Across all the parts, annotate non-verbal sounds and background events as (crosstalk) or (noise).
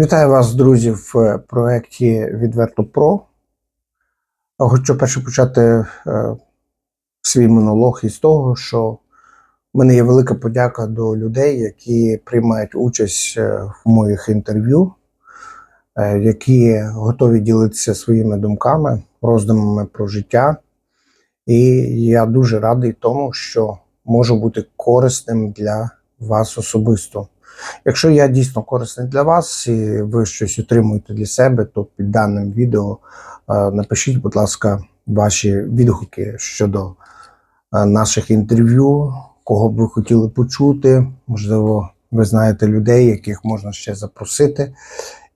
Вітаю вас, друзі, в проєкті Відверто Про. Хочу перше почати е, свій монолог із того, що в мене є велика подяка до людей, які приймають участь е, в моїх інтерв'ю, е, які готові ділитися своїми думками, роздумами про життя. І я дуже радий тому, що можу бути корисним для вас особисто. Якщо я дійсно корисний для вас і ви щось отримуєте для себе, то під даним відео е, напишіть, будь ласка, ваші відгуки щодо е, наших інтерв'ю, кого б ви хотіли почути. Можливо, ви знаєте людей, яких можна ще запросити,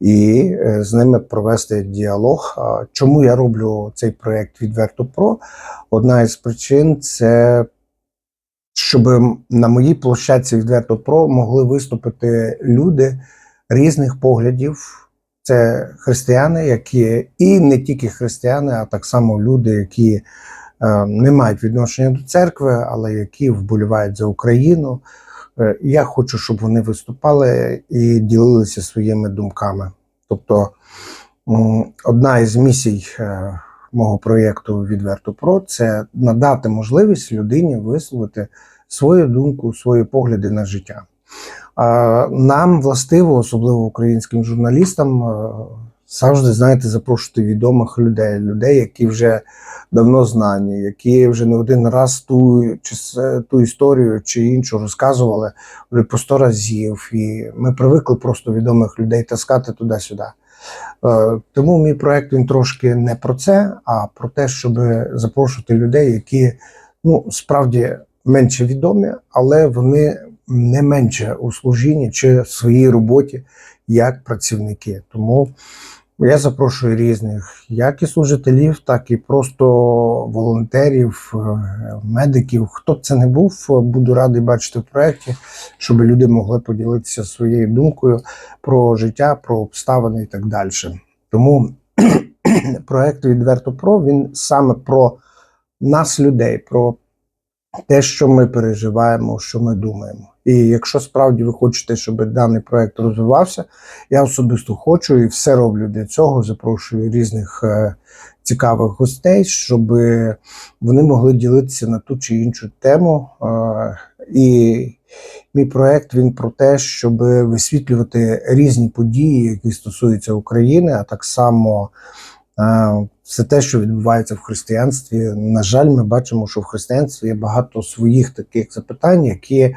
і е, з ними провести діалог. Чому я роблю цей проєкт відверто про? Одна із причин це щоб на моїй площадці відверто про могли виступити люди різних поглядів. Це християни, які і не тільки християни, а так само люди, які е, не мають відношення до церкви, але які вболівають за Україну. Е, я хочу, щоб вони виступали і ділилися своїми думками. Тобто одна із місій е, мого проєкту Відверто Про це надати можливість людині висловити свою думку, свої погляди на життя. Нам властиво, особливо українським журналістам, е, завжди знаєте, запрошувати відомих людей, людей, які вже давно знані, які вже не один раз ту чи ту історію чи іншу розказували вже по сто разів. І ми привикли просто відомих людей таскати туди-сюди. Е, Тому мій проект він трошки не про це, а про те, щоб запрошувати людей, які ну справді менше відомі, але вони не менше у служінні чи в своїй роботі як працівники. Тому я запрошую різних, як і служителів, так і просто волонтерів, е, медиків. Хто б це не був, буду радий бачити в проєкті, щоб люди могли поділитися своєю думкою про життя, про обставини і так далі. Тому (clears throat) проект відверто про він саме про нас, людей, про те, що ми переживаємо, що ми думаємо. І якщо справді ви хочете, щоб даний проект розвивався, я особисто хочу і все роблю для цього. Запрошую різних е, цікавих гостей, щоб вони могли ділитися на ту чи іншу тему. Е, і мій проект він про те, щоб висвітлювати різні події, які стосуються України, а так само. е, все те, що відбувається в християнстві. На жаль, ми бачимо, що в християнстві є багато своїх таких запитань, які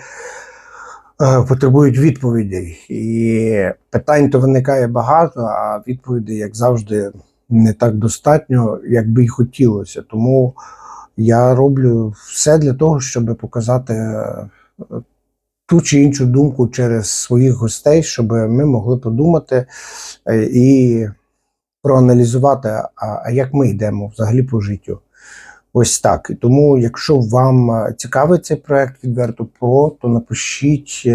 потребують відповідей. І питань то виникає багато, а відповідей, як завжди, не так достатньо, як би й хотілося. Тому я роблю все для того, щоб показати е, ту чи іншу думку через своїх гостей, щоб ми могли подумати е, і проаналізувати, а як ми йдемо взагалі по життю. Ось так. І тому, якщо вам е, цікавий цей проект відверто про, то напишіть, е,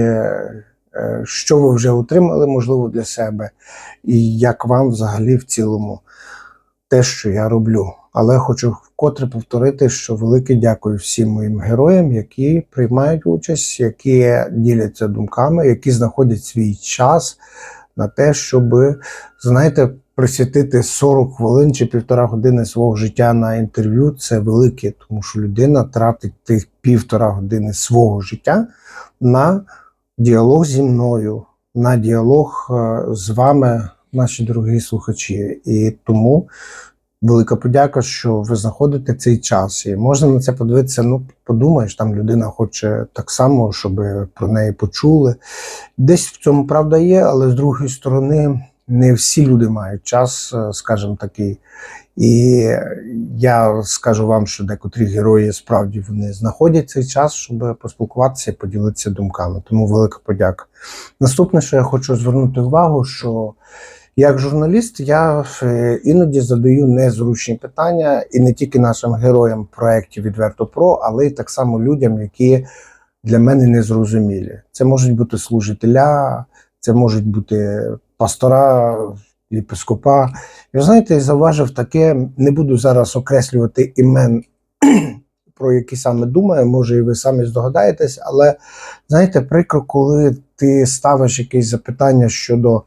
е, що ви вже отримали, можливо, для себе, і як вам взагалі в цілому те, що я роблю. Але хочу вкотре повторити, що велике дякую всім моїм героям, які приймають участь, які діляться думками, які знаходять свій час на те, щоб, знаєте, присвятити 40 хвилин чи півтора години свого життя на інтерв'ю це велике, тому що людина тратить тих півтора години свого життя на діалог зі мною, на діалог е, з вами, наші дорогі слухачі. І тому велика подяка, що ви знаходите цей час. І можна на це подивитися. Ну, подумаєш, там людина хоче так само, щоб про неї почули. Десь в цьому правда є, але з другої сторони, не всі люди мають час, е, скажімо такий. І я скажу вам, що декотрі герої справді вони знаходять цей час, щоб поспілкуватися і поділитися думками. Тому велика подяка. Наступне, що я хочу звернути увагу, що як журналіст я е, іноді задаю незручні питання і не тільки нашим героям проєктів Відверто Про, але й так само людям, які для мене незрозумілі. Це можуть бути служителя, це можуть бути пастора, єпископа. І ви знаєте, зауважив таке, не буду зараз окреслювати імен, (clears throat) про які саме думаю, може, і ви самі здогадаєтесь, але знаєте, прикро, коли ти ставиш якесь запитання щодо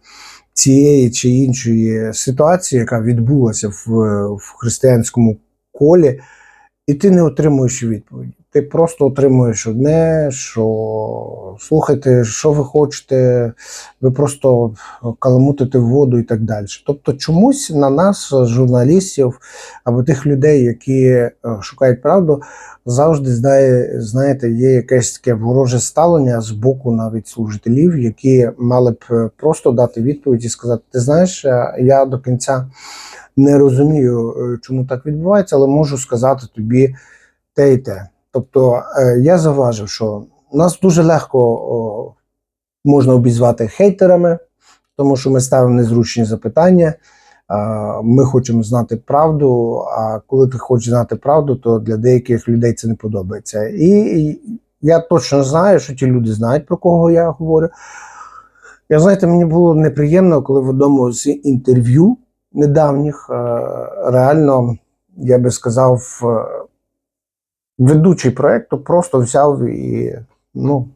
цієї чи іншої ситуації, яка відбулася в, в християнському колі, і ти не отримуєш відповіді. Ти просто отримуєш одне, що слухайте, що ви хочете, ви просто каламутите воду і так далі. Тобто, чомусь на нас, журналістів або тих людей, які е, шукають правду, завжди знає, знаєте, є якесь таке вороже ставлення з боку навіть служителів, які мали б е, просто дати відповідь і сказати: Ти знаєш, е, я до кінця не розумію, чому так відбувається, але можу сказати тобі те і те. Тобто е, я заважив, що нас дуже легко можна обізвати хейтерами, тому що ми ставимо незручні запитання. Ми хочемо знати правду. А коли ти хочеш знати правду, то для деяких людей це не подобається. І і я точно знаю, що ті люди знають, про кого я говорю. Я знаєте, мені було неприємно, коли в одному з інтерв'ю недавніх е, реально, я би сказав, е, ведучий проєкту просто взяв і ну,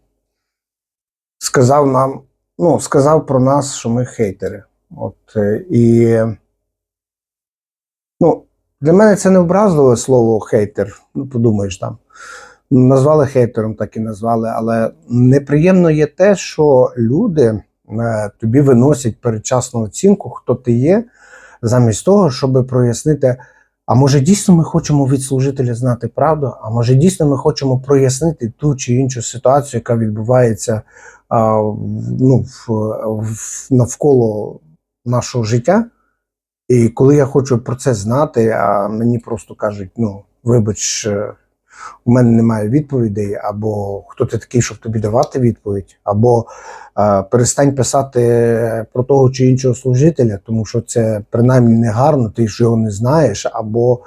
сказав нам, ну, сказав про нас, що ми хейтери. От, е, і ну, для мене це не образливе слово хейтер. Ну, подумаєш там. Назвали хейтером, так і назвали, але неприємно є те, що люди е, тобі виносять передчасну оцінку, хто ти є, замість того, щоб прояснити. А може дійсно ми хочемо від служителя знати правду? А може дійсно ми хочемо прояснити ту чи іншу ситуацію, яка відбувається а, ну, в, в, навколо нашого життя? І коли я хочу про це знати, а мені просто кажуть: ну, вибач, е, у мене немає відповідей, або хто ти такий, щоб тобі давати відповідь, або е, перестань писати про того чи іншого служителя, тому що це принаймні не гарно, ти ж його не знаєш, або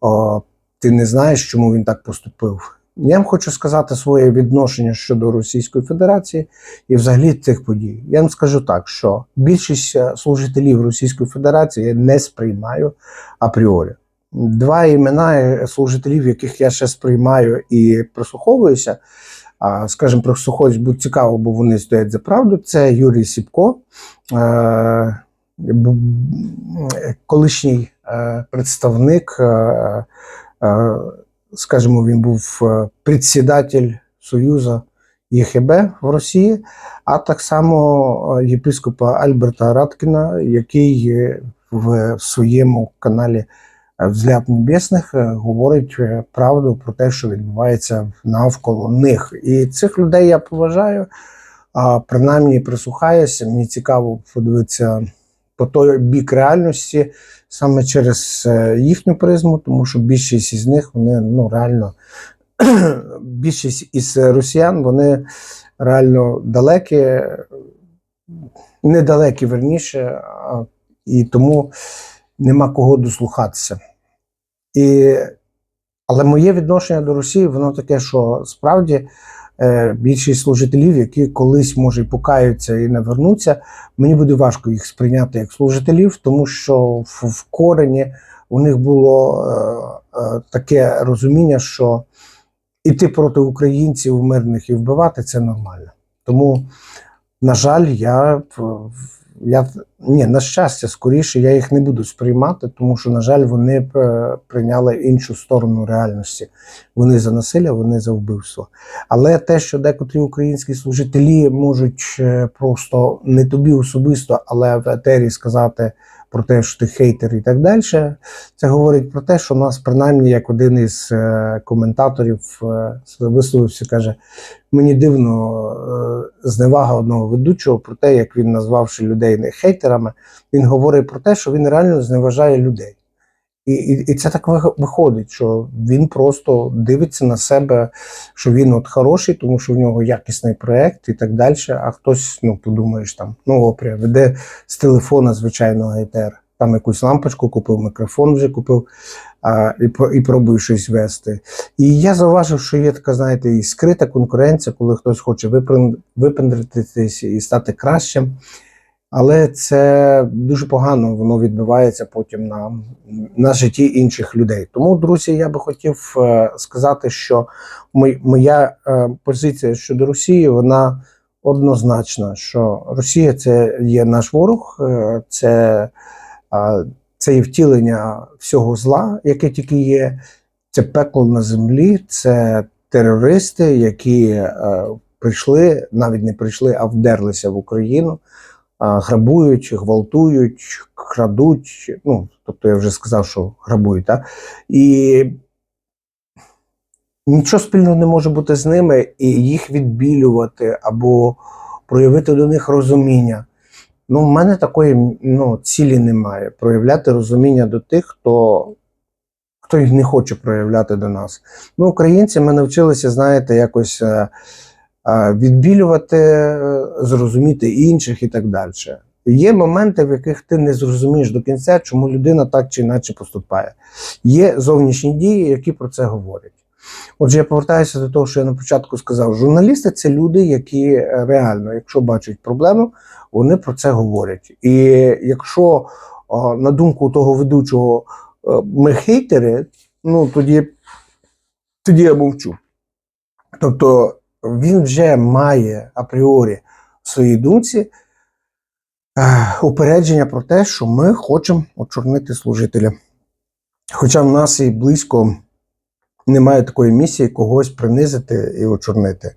о, ти не знаєш, чому він так поступив. Я вам хочу сказати своє відношення щодо Російської Федерації і взагалі цих подій. Я вам скажу так, що більшість е, служителів Російської Федерації я не сприймаю апріорі. Два імена служителів, яких я ще сприймаю і прислуховуюся, скажімо, прислуховуюсь, бо цікаво, бо вони стоять за правду. Це Юрій Сіпко, е, колишній е, представник, е, скажімо, він був председатель Союзу ЄХБ в Росії, а так само єпископа Альберта Радкіна, який в своєму каналі Взгляд Небесних е, говорить е, правду про те, що відбувається навколо них. І цих людей я поважаю, а принаймні прислухаюся. Мені цікаво подивитися по той бік реальності саме через е, їхню призму, тому що більшість із них вони ну реально (clears throat) більшість із росіян вони реально далекі, недалекі верніше, і тому нема кого дослухатися. І, але моє відношення до Росії, воно таке, що справді е, більшість служителів, які колись може і покаються і не вернуться, мені буде важко їх сприйняти як служителів, тому що в, в корені у них було е, е, таке розуміння, що іти проти українців мирних і вбивати це нормально. Тому, на жаль, я, я ні, на щастя, скоріше я їх не буду сприймати, тому що, на жаль, вони е, прийняли іншу сторону реальності. Вони за насилля, вони за вбивство. Але те, що декотрі українські служителі можуть е, просто не тобі особисто, але в етері сказати про те, що ти хейтер і так далі, це говорить про те, що нас, принаймні, як один із е, коментаторів е, висловився, каже: мені дивно е, зневага одного ведучого про те, як він назвавши людей не хейтерами, він говорить про те, що він реально зневажає людей. І, і, і це так вих- виходить, що він просто дивиться на себе, що він от хороший, тому що в нього якісний проект і так далі. А хтось, ну подумаєш, там ну опря, веде з телефона звичайного ЕТР. Там якусь лампочку купив, мікрофон вже купив а, і, і пробує щось вести. І я зауважив, що є така, знаєте, і скрита конкуренція, коли хтось хоче випендритись і стати кращим. Але це дуже погано, воно відбувається потім на, на житті інших людей. Тому, друзі, я би хотів е, сказати, що моя е, позиція щодо Росії вона однозначна, що Росія це є наш ворог, е, це, це є втілення всього зла, яке тільки є. Це пекло на землі, це терористи, які прийшли, навіть не прийшли, а вдерлися в Україну, грабують, гвалтують, крадуть. Ну, тобто я вже сказав, що грабують, так? І нічого спільного не може бути з ними, і їх відбілювати або проявити до них розуміння. Ну, в мене такої ну, цілі немає. Проявляти розуміння до тих, хто, хто їх не хоче проявляти до нас. Ми, українці, ми навчилися, знаєте, якось е, відбілювати, е, зрозуміти інших і так далі. Є моменти, в яких ти не зрозумієш до кінця, чому людина так чи інакше поступає. Є зовнішні дії, які про це говорять. Отже, я повертаюся до того, що я на початку сказав: журналісти це люди, які е, реально, якщо бачать проблему, вони про це говорять. І якщо, на думку того ведучого, е, ми хейтери, ну тоді, тоді я мовчу. Тобто він вже має апріорі в своїй думці е, упередження про те, що ми хочемо очорнити служителя. Хоча в нас і близько немає такої місії когось принизити і очорнити.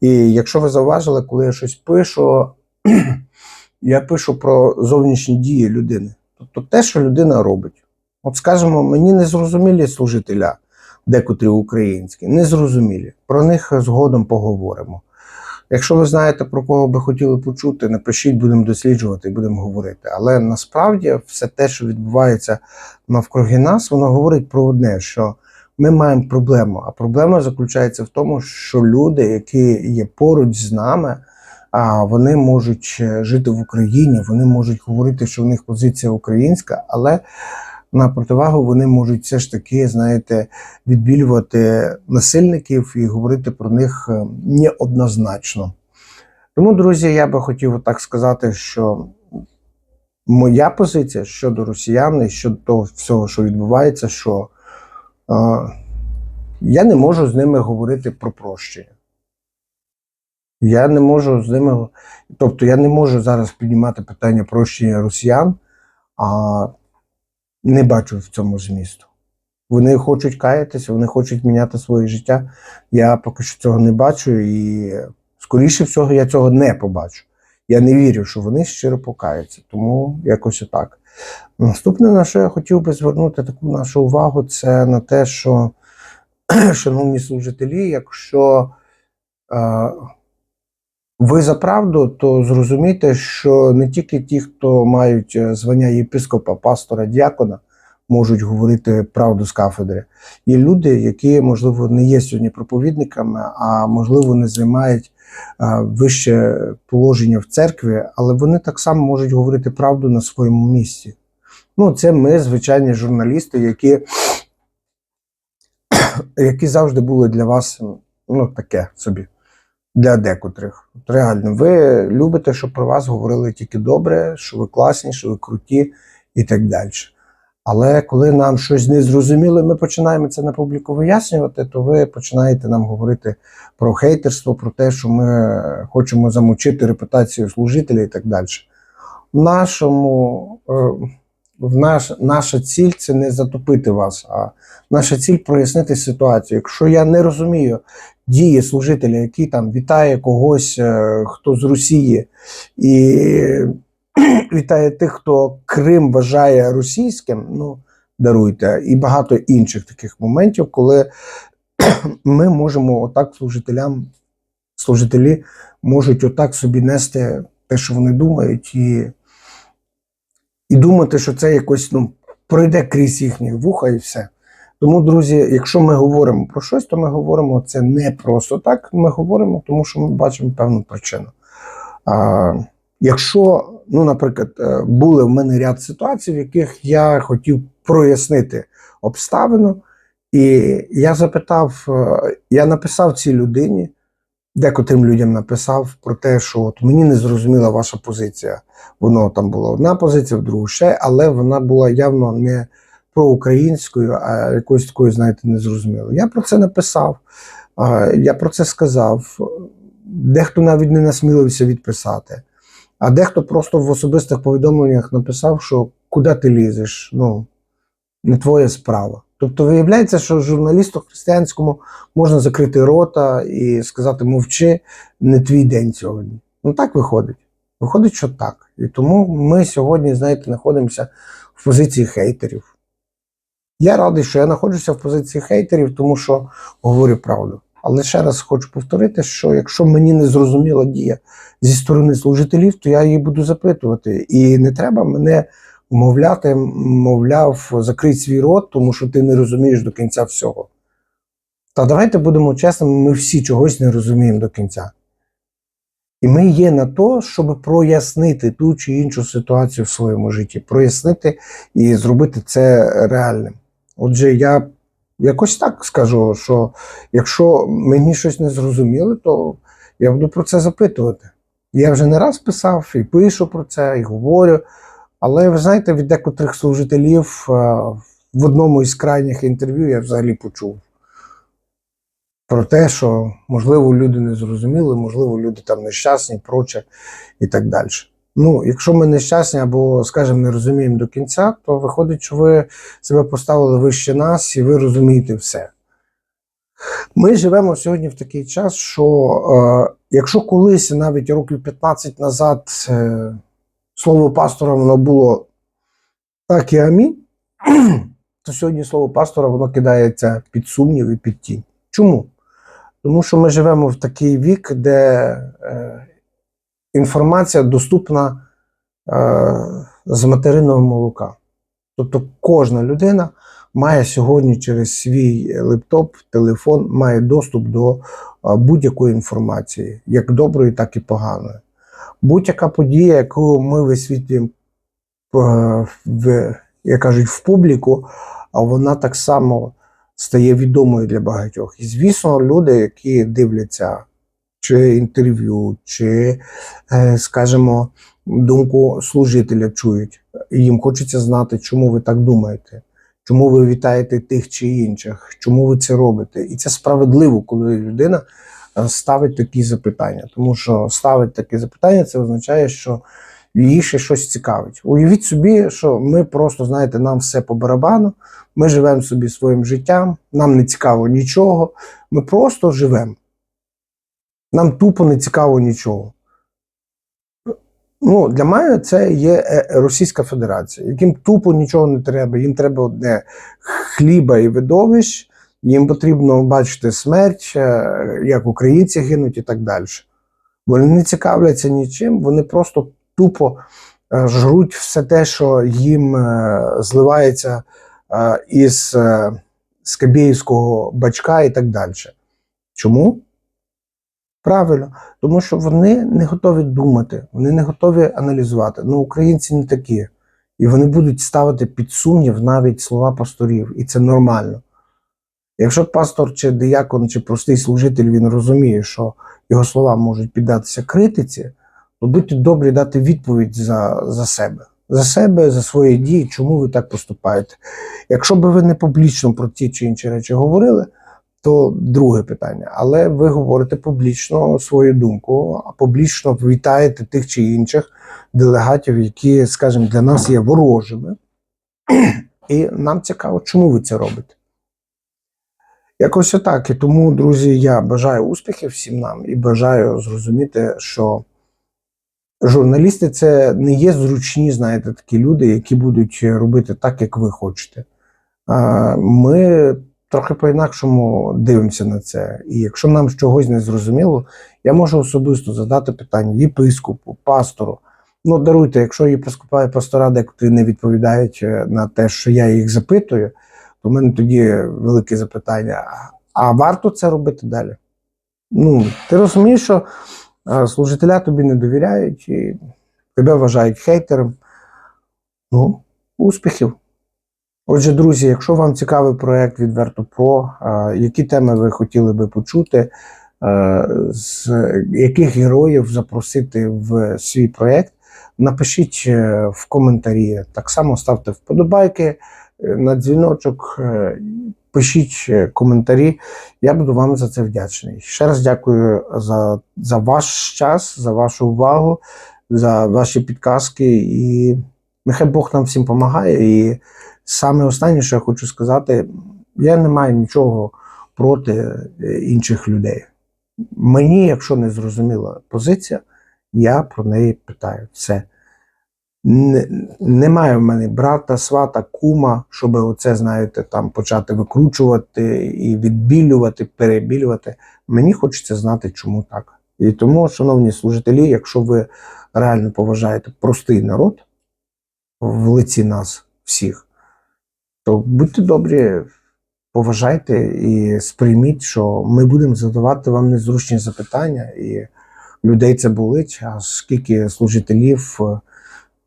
І якщо ви зауважили, коли я щось пишу, (clears throat) я пишу про зовнішні дії людини. Тобто те, що людина робить. От скажімо, мені не зрозумілі служителя, декотрі українські, не зрозумілі. Про них згодом поговоримо. Якщо ви знаєте, про кого би хотіли почути, напишіть, будемо досліджувати і будемо говорити. Але насправді все те, що відбувається навкруги нас, воно говорить про одне, що ми маємо проблему. А проблема заключається в тому, що люди, які є поруч з нами, а вони можуть е, жити в Україні, вони можуть говорити, що в них позиція українська, але на противагу вони можуть все ж таки, знаєте, відбілювати насильників і говорити про них е, неоднозначно. Тому, друзі, я би хотів так сказати, що моя позиція щодо росіян і щодо того всього, що відбувається, що е, я не можу з ними говорити про прощення. Я не можу з ними, тобто я не можу зараз піднімати питання прощення росіян, а не бачу в цьому змісту. Вони хочуть каятися, вони хочуть міняти своє життя. Я поки що цього не бачу, і скоріше всього я цього не побачу. Я не вірю, що вони щиро покаються, тому якось отак. Наступне, на що я хотів би звернути таку нашу увагу, це на те, що, (clears throat) шановні служителі, якщо е, ви за правду, то зрозумійте, що не тільки ті, хто мають е, звання єпископа, пастора, діакона, можуть говорити правду з кафедри. Є люди, які, можливо, не є сьогодні проповідниками, а можливо, не займають вище положення в церкві, але вони так само можуть говорити правду на своєму місці. Ну, це ми, звичайні журналісти, які, (coughs) які завжди були для вас ну, таке собі для декотрих. От Реально, ви любите, щоб про вас говорили тільки добре, що ви класні, що ви круті і так далі. Але коли нам щось не зрозуміло, ми починаємо це на публіку вияснювати, то ви починаєте нам говорити про хейтерство, про те, що ми хочемо замочити репутацію служителя і так далі. В нашому, е, в наш, наша ціль це не затопити вас, а наша ціль прояснити ситуацію. Якщо я не розумію дії служителя, який там вітає когось, е, хто з Росії, і (clears throat) вітає тих, хто Крим вважає російським, ну даруйте, і багато інших таких моментів, коли (clears throat) ми можемо отак служителям, служителі можуть отак собі нести те, що вони думають, і, і думати, що це якось ну, пройде крізь їхні вуха і все. Тому, друзі, якщо ми говоримо про щось, то ми говоримо це не просто так. Ми говоримо, тому що ми бачимо певну причину. А, Якщо, ну, наприклад, е, були в мене ряд ситуацій, в яких я хотів прояснити обставину, і я запитав, е, я написав цій людині, декотрим людям написав про те, що от мені не зрозуміла ваша позиція. Воно там була одна позиція, в другу ще, але вона була явно не проукраїнською, а якоюсь такою, знаєте, незрозумілою. Я про це написав, я про це сказав. Дехто навіть не насмілився відписати. А дехто просто в особистих повідомленнях написав, що куди ти лізеш? Ну, не твоя справа. Тобто виявляється, що журналісту християнському можна закрити рота і сказати мовчи, не твій день сьогодні. Ну так виходить. Виходить, що так. І тому ми сьогодні, знаєте, знаходимося в позиції хейтерів. Я радий, що я знаходжуся в позиції хейтерів, тому що говорю правду. Але ще раз хочу повторити, що якщо мені не зрозуміла дія зі сторони служителів, то я її буду запитувати. І не треба мене вмовляти, мовляв, закрий свій рот, тому що ти не розумієш до кінця всього. Та давайте будемо чесними, ми всі чогось не розуміємо до кінця. І ми є на то, щоб прояснити ту чи іншу ситуацію в своєму житті, прояснити і зробити це реальним. Отже, я якось так скажу, що якщо мені щось не зрозуміло, то я буду про це запитувати. Я вже не раз писав і пишу про це, і говорю. Але ви знаєте, від декотрих служителів е, в одному із крайніх інтерв'ю я взагалі почув про те, що можливо люди не зрозуміли, можливо, люди там нещасні, проче і так далі. Ну, якщо ми нещасні або, скажімо, не розуміємо до кінця, то виходить, що ви себе поставили вище нас і ви розумієте все. Ми живемо сьогодні в такий час, що е, якщо колись навіть років 15 назад е, слово пастора воно було так і амінь, то сьогодні слово пастора воно кидається під сумнів і під тінь. Чому? Тому що ми живемо в такий вік, де е, інформація доступна е, з материнного молока. Тобто кожна людина має сьогодні через свій лептоп, телефон, має доступ до е, будь-якої інформації, як доброї, так і поганої. Будь-яка подія, яку ми висвітлюємо е, в, як кажуть, в публіку, а вона так само стає відомою для багатьох. І звісно, люди, які дивляться чи інтерв'ю, чи, е, скажімо, думку служителя чують. І їм хочеться знати, чому ви так думаєте, чому ви вітаєте тих чи інших, чому ви це робите. І це справедливо, коли людина ставить такі запитання. Тому що ставить такі запитання, це означає, що її ще щось цікавить. Уявіть собі, що ми просто, знаєте, нам все по барабану, ми живемо собі своїм життям, нам не цікаво нічого, ми просто живемо. Нам тупо не цікаво нічого. Ну, Для мене це є е, Російська Федерація, яким тупо нічого не треба. Їм треба одне хліба і видовищ, їм потрібно бачити смерть, е, як українці гинуть і так далі. Вони не цікавляться нічим, вони просто тупо е, жруть все те, що їм зливається із Скабєївського бачка і так далі. Чому? Правильно, тому що вони не готові думати, вони не готові аналізувати. Ну, українці не такі. І вони будуть ставити під сумнів навіть слова пасторів, і це нормально. Якщо пастор чи диякон, чи простий служитель він розуміє, що його слова можуть піддатися критиці, то будьте добрі дати відповідь за, за себе. За себе, за свої дії, чому ви так поступаєте. Якщо би ви не публічно про ті чи інші речі говорили, то друге питання. Але ви говорите публічно свою думку, а публічно вітаєте тих чи інших делегатів, які, скажімо, для нас є ворожими. І нам цікаво, чому ви це робите. Якось отак. І тому, друзі, я бажаю успіхів всім нам і бажаю зрозуміти, що журналісти це не є зручні, знаєте, такі люди, які будуть робити так, як ви хочете. Ми трохи по-інакшому дивимося на це. І якщо нам чогось не зрозуміло, я можу особисто задати питання єпископу, пастору. Ну, даруйте, якщо єпископа і пастора декотрі не відповідають е, на те, що я їх запитую, то в мене тоді велике запитання: а варто це робити далі? Ну, ти розумієш, що е, служителя тобі не довіряють і тебе вважають хейтером. Ну, успіхів! Отже, друзі, якщо вам цікавий проект відверто про, які теми ви хотіли би почути, з яких героїв запросити в свій проєкт, напишіть е, в коментарі. Так само ставте вподобайки е, на дзвіночок. Е, пишіть е, коментарі. Я буду вам за це вдячний. Ще раз дякую за, за ваш час, за вашу увагу, за ваші підказки. І нехай Бог нам всім допомагає. І саме останнє, що я хочу сказати, я не маю нічого проти е, інших людей. Мені, якщо не зрозуміла позиція, я про неї питаю. Все. Не, немає в мене брата, свата, кума, щоб оце, знаєте, там почати викручувати і відбілювати, перебілювати. Мені хочеться знати, чому так. І тому, шановні служителі, якщо ви реально поважаєте простий народ в лиці нас всіх, то будьте добрі, поважайте і сприйміть, що ми будемо задавати вам незручні запитання, і людей це болить, а скільки служителів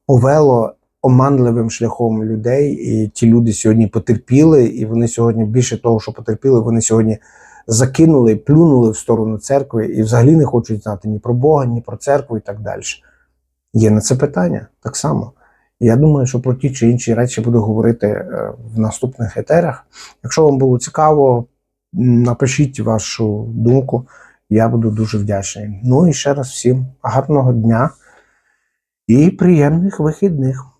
повело оманливим шляхом людей, і ті люди сьогодні потерпіли, і вони сьогодні більше того, що потерпіли, вони сьогодні закинули, плюнули в сторону церкви і взагалі не хочуть знати ні про Бога, ні про церкву і так далі. Є на це питання так само. Я думаю, що про ті чи інші речі буду говорити е, в наступних етерах. Якщо вам було цікаво, напишіть вашу думку. Я буду дуже вдячний. Ну і ще раз всім гарного дня і приємних вихідних.